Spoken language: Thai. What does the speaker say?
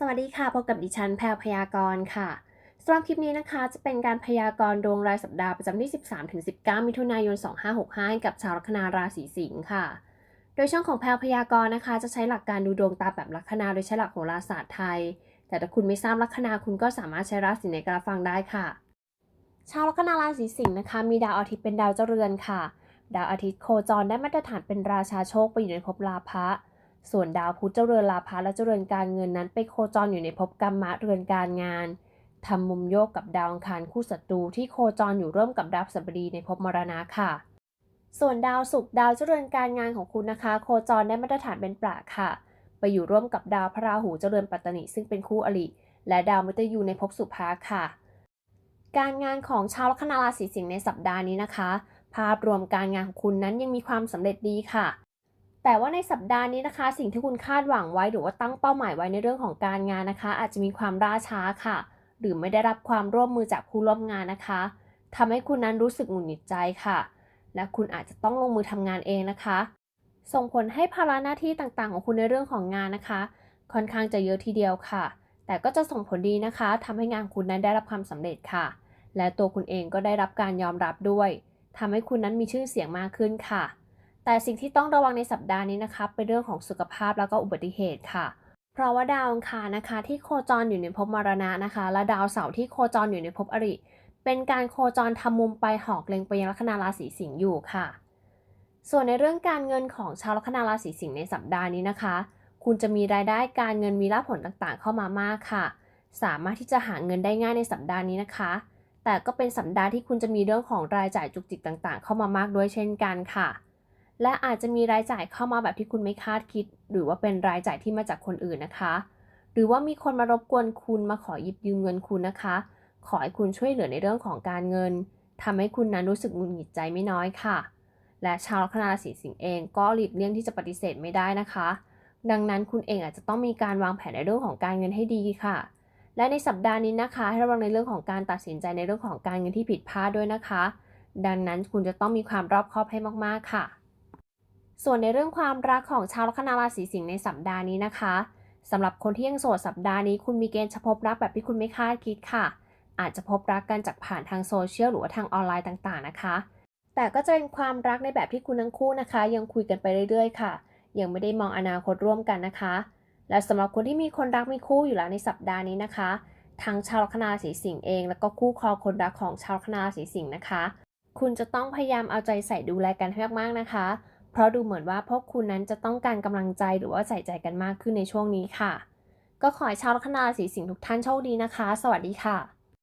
สวัสดีค่ะพบกับดิฉันแพรวพยากรณ์ค่ะสำหรับคลิปนี้นะคะจะเป็นการพยากรณ์ดวงรายสัปดาห์ประจำที่ 13-19 มิถุนายน 2565ให้กับชาวลัคนาราศีสิงค์ค่ะ โดยช่องของแพรวพยากรณ์นะคะ จะใช้หลักการดูดวงตามแบบลัคนาโดยใช้หลักโหราศาสตร์ไทย แต่ถ้าคุณไม่ทราบลัคนาคุณก็สามารถใช้ราศีในการฟังได้ค่ะ ชาวลัคนาราศีสิงห์นะคะ มีดาวอาทิตย์เป็นดาวเจ้าเรือนค่ะ ดาวอาทิตย์โคจรได้มาตรฐานเป็นราชาโชคไปอยู่ในภพลาภะ ส่วนดาวพุธเจรือนลาภะและเจรือนการเงินนั้น ไปโคจรอยู่ในภพกรรมะเรือนการงานทำมุมโยกกับดาวอังคารคู่ศัตรูที่โคจรอยู่ร่วมกับดาวพฤหัสบดีในภพมรณะค่ะ ส่วนดาวศุกร์ดาวเจรือนการงานของคุณนะคะ โคจรได้มาตรฐานเป็นประค่ะ ไปอยู่ร่วมกับดาวพระราหูเจรือนปัตตนิซึ่งเป็นคู่อริและดาวมฤตยูในภพสุภาค่ะ การงานของชาวลัคนาราศีสิงห์ในสัปดาห์นี้นะคะ ภาพรวมการงานของคุณนั้นยังมีความสำเร็จดีค่ะ แต่ว่าในสัปดาห์นี้นะคะ สิ่งที่คุณคาดหวังไว้ หรือว่าตั้งเป้าหมายไว้ในเรื่องของการงานนะคะ อาจจะมีความล่าช้าค่ะ หรือไม่ได้รับความร่วมมือจากผู้ร่วมงานนะคะทำให้คุณนั้นรู้สึกหงุดหงิดใจค่ะ และคุณอาจจะต้องลงมือทำงานเองนะคะ ส่งผลให้ภาระหน้าที่ต่างๆ ของคุณในเรื่องของงานนะคะ ค่อนข้างจะเยอะทีเดียวค่ะ แต่ก็จะส่งผลดีนะคะทำให้งานคุณนั้นได้รับความสำเร็จค่ะ และตัวคุณเองก็ได้รับการยอมรับด้วยทำให้คุณนั้นมีชื่อเสียงมากขึ้นค่ะ แต่สิ่งที่ต้องระวังในสัปดาห์นี้นะคะเป็นเรื่องของสุขภาพแล้วก็อุบัติเหตุค่ะ เพราะว่าดาวอังคารนะคะ ที่โคจรอยู่ในภพมรณะนะคะ และดาวเสาร์ที่โคจรอยู่ในภพอริ เป็นการโคจรทำมุมไปหอกเล็งไปยังลัคนาราศีสิงห์อยู่ค่ะ ส่วนในเรื่องการเงินของชาวลัคนาราศีสิงห์ในสัปดาห์นี้นะคะ คุณจะมีรายได้การเงินมีรับผลต่างๆ เข้ามามากค่ะ สามารถที่จะหาเงินได้ง่ายในสัปดาห์นี้นะคะ แต่ก็เป็นสัปดาห์ที่คุณจะมีเรื่องของรายจ่ายจุกจิกต่างๆ เข้ามามากด้วยเช่นกันค่ะ และอาจจะมีรายจ่ายเข้ามาแบบที่คุณไม่คาดคิด หรือว่าเป็นรายจ่ายที่มาจากคนอื่นนะคะ หรือว่ามีคนมารบกวนคุณมาขอหยิบยืมเงินคุณนะคะ ขอให้คุณช่วยเหลือในเรื่องของการเงินทำให้คุณนั้นรู้สึกหงุดหงิดใจไม่น้อยค่ะ และชาวลัคนาราศีสิงห์เองก็หลีกเลี่ยงที่จะปฏิเสธไม่ได้นะคะ ดังนั้นคุณเองอาจจะต้องมีการวางแผนในเรื่องของการเงินให้ดีค่ะ และในสัปดาห์นี้นะคะ ให้ระวังในเรื่องของการตัดสินใจในเรื่องของการเงินที่ผิดพลาดด้วยนะคะ ดังนั้นคุณจะต้องมีความรอบคอบให้มากๆค่ะ ส่วนในเรื่องความรักของชาวลัคนาราศีสิงห์ในสัปดาห์นี้นะคะสำหรับคนที่ยังโสดสัปดาห์นี้คุณมีเกณฑ์จะพบรักแบบที่คุณไม่คาดคิดค่ะ อาจจะพบรักกันจากผ่านทางโซเชียลหรือว่าทางออนไลน์ต่างๆนะคะ แต่ก็จะเป็นความรักในแบบที่คุณทั้งคู่นะคะ ยังคุยกันไปเรื่อยๆ ค่ะ ยังไม่ได้มองอนาคตร่วมกันนะคะ และสำหรับคนที่มีคนรักมีคู่อยู่แล้วในสัปดาห์นี้นะคะทั้งชาวลัคนาราศีสิงห์เอง แล้วก็คู่ครองคนรักของชาวลัคนาราศีสิงห์นะคะ คุณจะต้องพยายามเอาใจใส่ดูแลกันให้มากๆนะคะ เพราะดูเหมือนว่าพวกคุณนั้นจะต้องการกำลังใจหรือว่าใส่ใจกันมากขึ้นในช่วงนี้ค่ะ ก็ขอให้ชาวลัคนาราศีสิงห์ทุกท่านโชคดีนะคะ สวัสดีค่ะ